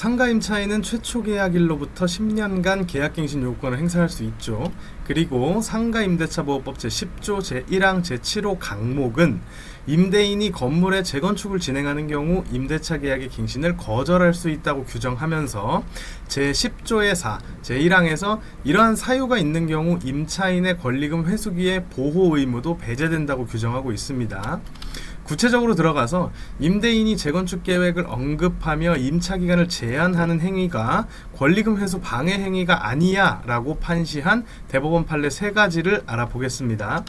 상가임차인은 최초 계약일로부터 10년간 계약갱신 요건을 행사할 수 있죠. 그리고 상가임대차보호법 제10조 제1항 제7호 강목은 임대인이 건물의 재건축을 진행하는 경우 임대차 계약의 갱신을 거절할 수 있다고 규정하면서 제10조의 4, 제1항에서 이러한 사유가 있는 경우 임차인의 권리금 회수기의 보호 의무도 배제된다고 규정하고 있습니다. 구체적으로 들어가서 임대인이 재건축 계획을 언급하며 임차 기간을 제한하는 행위가 권리금 회수 방해 행위가 아니야라고 판시한 대법원 판례 세 가지를 알아보겠습니다.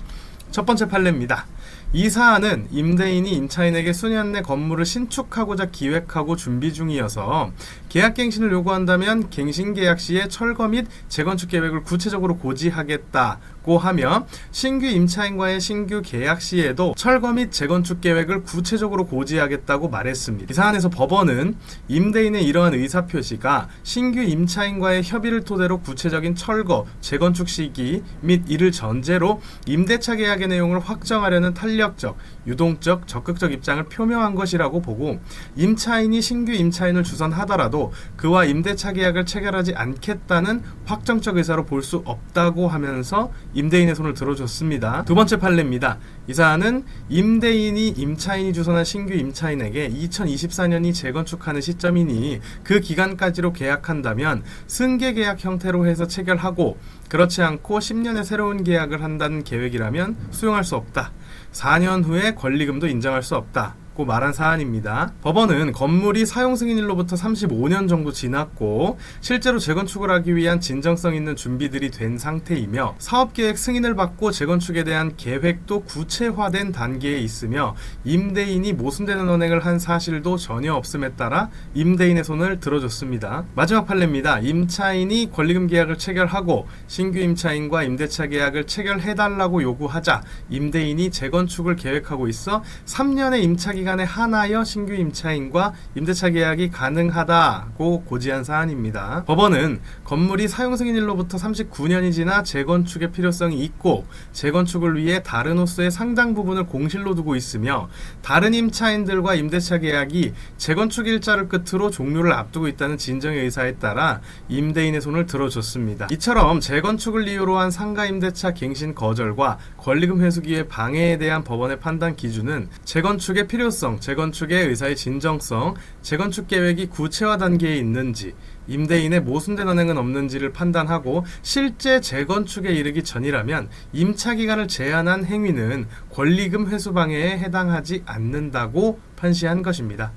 첫 번째 판례입니다. 이 사안은 임대인이 임차인에게 수년 내 건물을 신축하고자 기획하고 준비 중이어서 계약갱신을 요구한다면 갱신계약 시에 철거 및 재건축 계획을 구체적으로 고지하겠다고 하며 신규 임차인과의 신규 계약 시에도 철거 및 재건축 계획을 구체적으로 고지하겠다고 말했습니다. 이 사안에서 법원은 임대인의 이러한 의사표시가 신규 임차인과의 협의를 토대로 구체적인 철거, 재건축 시기 및 이를 전제로 임대차 계약의 내용을 확정하려는 탄력 적, 유동적, 적극적 입장을 표명한 것이라고 보고 임차인이 신규 임차인을 주선하더라도 그와 임대차 계약을 체결하지 않겠다는 확정적 의사로 볼 수 없다고 하면서 임대인의 손을 들어줬습니다. 두 번째 판례입니다. 이 사안은 임대인이 임차인이 주선한 신규 임차인에게 2024년이 재건축하는 시점이니 그 기간까지로 계약한다면 승계 계약 형태로 해서 체결하고 그렇지 않고 10년의 새로운 계약을 한다는 계획이라면 수용할 수 없다. 4년 후에 권리금도 인정할 수 없다. 고 말한 사안입니다. 법원은 건물이 사용 승인일로부터 35년 정도 지났고 실제로 재건축을 하기 위한 진정성 있는 준비들이 된 상태이며 사업 계획 승인을 받고 재건축에 대한 계획도 구체화된 단계에 있으며 임대인이 모순되는 언행을 한 사실도 전혀 없음에 따라 임대인의 손을 들어줬습니다. 마지막 판례입니다. 임차인이 권리금 계약을 체결하고 신규 임차인과 임대차 계약을 체결해달라고 요구하자 임대인이 재건축을 계획하고 있어 3년의 임차 기간 에 한하여 신규 임차인과 임대차 계약이 가능하다고 고지한 사안입니다. 법원은 건물이 사용 승인일로부터 39년이 지나 재건축의 필요성이 있고 재건축을 위해 다른 호수의 상당 부분을 공실로 두고 있으며 다른 임차인들과 임대차 계약이 재건축 일자를 끝으로 종료를 앞두고 있다는 진정의 의사에 따라 임대인의 손을 들어줬습니다. 이처럼 재건축을 이유로 한 상가 임대차 갱신 거절과 권리금 회수기의 방해에 대한 법원의 판단 기준은 재건축의 필요성, 재건축의 의사의 진정성, 재건축 계획이 구체화 단계에 있는지, 임대인의 모순된 언행은 없는지를 판단하고 실제 재건축에 이르기 전이라면 임차 기간을 제한한 행위는 권리금 회수 방해에 해당하지 않는다고 판시한 것입니다.